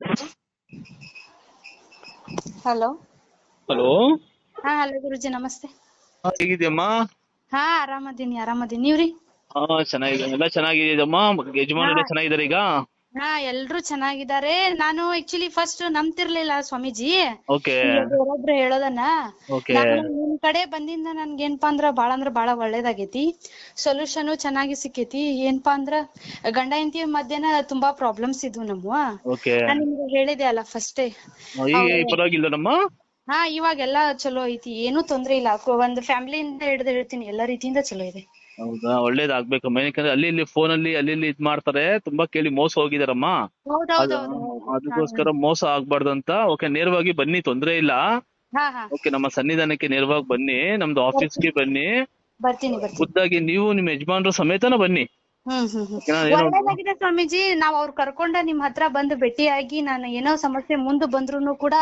Hello. Hello. ಹಾ hello Guruji ನಮಸ್ತೆ. ಹೇಗಿದ್ಯಮ್ಮ ಹಾ ಆರಾಮದೀನಿ ಆರಾಮದೀನಿ ನೀವ್ರಿ? ಹಾ ಚೆನ್ನಾಗಿದೆ ಎಲ್ಲ ಚೆನ್ನಾಗಿದೆಯಮ್ಮ? ಯಜಮಾನರೆಲ್ಲ ಚೆನ್ನಾಗಿದ್ದಾರೆ ಈಗ ಹಾ ಎಲ್ರು ಚೆನ್ನಾಗಿದ್ದಾರೆ. ನಾನು ಆಕ್ಚುಲಿ ಫಸ್ಟ್ ನಂಬ್ತಿರ್ಲಿಲ್ಲ ಸ್ವಾಮೀಜಿ. ಓಕೆ ಹೇಳೋದನ್ನ. ಓಕೆ ನಾನು ನಿಮ್ ಕಡೆ ಬಂದಿಂದ ನನ್ಗೇನ್ಪಾ ಅಂದ್ರ ಬಾಳ ಅಂದ್ರ ಬಾಳ ಒಳ್ಳೇದಾಗೈತಿ. ಸೊಲ್ಯೂಷನ್ ಚೆನ್ನಾಗಿ ಸಿಕ್ಕೇತಿ. ಏನ್ಪಾ ಅಂದ್ರ ಗಂಡ ಹೆಂಡತಿ ಮಧ್ಯನ ತುಂಬಾ ಪ್ರಾಬ್ಲಮ್ಸ್ ಇದ್ವು ನಮ್ವ. ಓಕೆ ನಾನ್ ನಿಮ್ಗೆ ಹೇಳಿದೆ ಅಲ್ಲ ಫಸ್ಟೇ ಈಗ ಪರವಾಗಿಲ್ಲನಮ್ಮ ಹಾ ಎಲ್ಲಾ ಚಲೋ ಐತಿ. ಏನೂ ತೊಂದ್ರೆ ಇಲ್ಲ. ಒಂದ್ ಫ್ಯಾಮಿಲಿಯಿಂದ ಹಿಡ್ದು ಹೇಳ್ತೀನಿ. ಎಲ್ಲಾ ರೀತಿಯಿಂದ ಚಲೋ ಇದೆ. ಹೌದಾ? ಒಳ್ಳೇದಾಗ್ಬೇಕಮ್ಮ ಯಾಕಂದ್ರೆ ಅಲ್ಲಿ ಇಲ್ಲಿ ಫೋನ್ ಅಲ್ಲಿ ಅಲ್ಲಿ ಇಲ್ಲಿ ಇದ್ ಮಾಡ್ತಾರೆ. ತುಂಬಾ ಕೇಳಿ ಮೋಸ ಹೋಗಿದಾರಮ್ಮ. ಅದಕ್ಕೋಸ್ಕರ ಮೋಸ ಆಗ್ಬಾರ್ದಂತ ಓಕೆ ನೇರವಾಗಿ ಬನ್ನಿ ತೊಂದ್ರೆ ಇಲ್ಲ. ಹಾ ಹಾ. ಓಕೆ ನಮ್ಮ ಸನ್ನಿಧಾನಕ್ಕೆ ನೇರವಾಗಿ ಬನ್ನಿ. ನಮ್ದು ಆಫೀಸ್ಗೆ ಬನ್ನಿ. ಬರ್ತೀನಿ ಬರ್ತೀನಿ. ಖುದ್ದಾಗಿ ನೀವು ನಿಮ್ ಯಜಮಾನ್ರು ಸಮೇತನ ಬನ್ನಿ. ಹ್ಮ್ ಹ್ಮ್ ಹ್ಮ್. ಓಕೆನಾ? ಏನೋ- ಒಳ್ಳೇದಾಗಿದೆ ಸ್ವಾಮೀಜಿ. ನಾವ್ ಅವ್ರ ಕರ್ಕೊಂಡ ನಿಮ್ ಹತ್ರ ಬಂದು ಭೇಟಿಯಾಗಿ ನಾನು ಏನೋ ಸಮಸ್ಯೆ ಮುಂದೆ ಬಂದ್ರುನು ಕೂಡ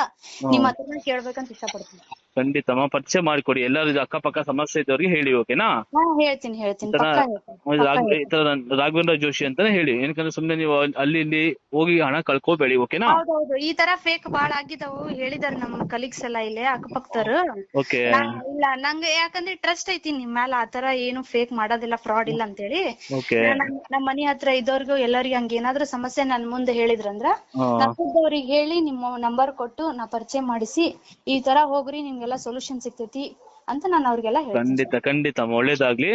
ನಿಮ್ ಹತ್ರನೇ ಕೇಳ್ಬೇಕಂತ ಇಷ್ಟಪಡ್ತೀನಿ. ಖಂಡಿತಮ್ಮ ಪರಿಚಯ ಮಾಡಿಕೊಡಿ. ಎಲ್ಲರೂ ಅಕ್ಕಪಕ್ಕ ಸಮಸ್ಯೆ ಇದ್ದವ್ರಿಗೆ ಹೇಳಿ ಓಕೆನಾ? ಹಾ ಹೇಳ್ತೀನಿ ಹೇಳ್ತೀನಿ. ಪಕ್ಕಾ ಹೇಳ್ತೀನಿ ಈ ತರ ರಾಘವೇಂದ್ರ ಜೋಶಿ ಅಂತಾನೆ ಹೇಳಿ. ಏನಕಂದ್ರೆ ಸುಮ್ನೆ ನೀವು ಅಲ್ಲಿ ಇಲ್ಲಿ ಹೋಗಿ ಹಣ ಕಳ್ಕೋಬೇಡಿ ಓಕೆನಾ? ಹೌದೌದು. ಈ ತರ ಫೇಕ್ ಬಾಳ ಆಗಿದಾವು ಹೇಳಿದಾರೆ ನಮ್ ಕಲೀಗ್ಸ್ ಎಲ್ಲ ಇಲ್ಲೇ ಅಕ್ಕಪಕ್ಕದವ್ರು. ಓಕೆ. ನಾ- ಇಲ್ಲ ನಂಗೆ ಯಾಕಂದ್ರೆ ಟ್ರಸ್ಟ್ ಐತಿ ನಿಮ್ ಮ್ಯಾಲ ಆತರ ಏನು ಫೇಕ್ ಮಾಡೋದಿಲ್ಲ ಫ್ರಾಡ್ ಇಲ್ಲ ಅಂತೇಳಿ. ಓಕೆ. ನಮ್ ನಮ್ ಮನಿ ಹತ್ರ ಇದ್ದವ್ರಿಗೂ ಎಲ್ಲರಿಗೂ ಹಂಗ ಏನಾದ್ರು ಸಮಸ್ಯೆ ನನ್ ಮುಂದೆ ಹೇಳಿದ್ರಂದ್ರ ಹಾ. ನಮ್ಮದವ್ರಿಗೆ ಹೇಳಿ ನಿಮ್ಮ ನಂಬರ್ ಕೊಟ್ಟು ನಾ ಪರಿಚಯ ಮಾಡಿಸಿ ಈ ತರ ಹೋಗ್ರಿ ನಿಮ್ಗೆಲ್ಲ ಸೊಲ್ಯೂಷನ್ ಸಿಗ್ತೈತಿ ಅಂತ ನಾನು ಅವ್ರಿಗೆಲ್ಲ ಹೇಳ್ತೀನಿ ಖಂಡಿತ ಖಂಡಿತ. ಒಳ್ಳೇದಾಗ್ಲಿ.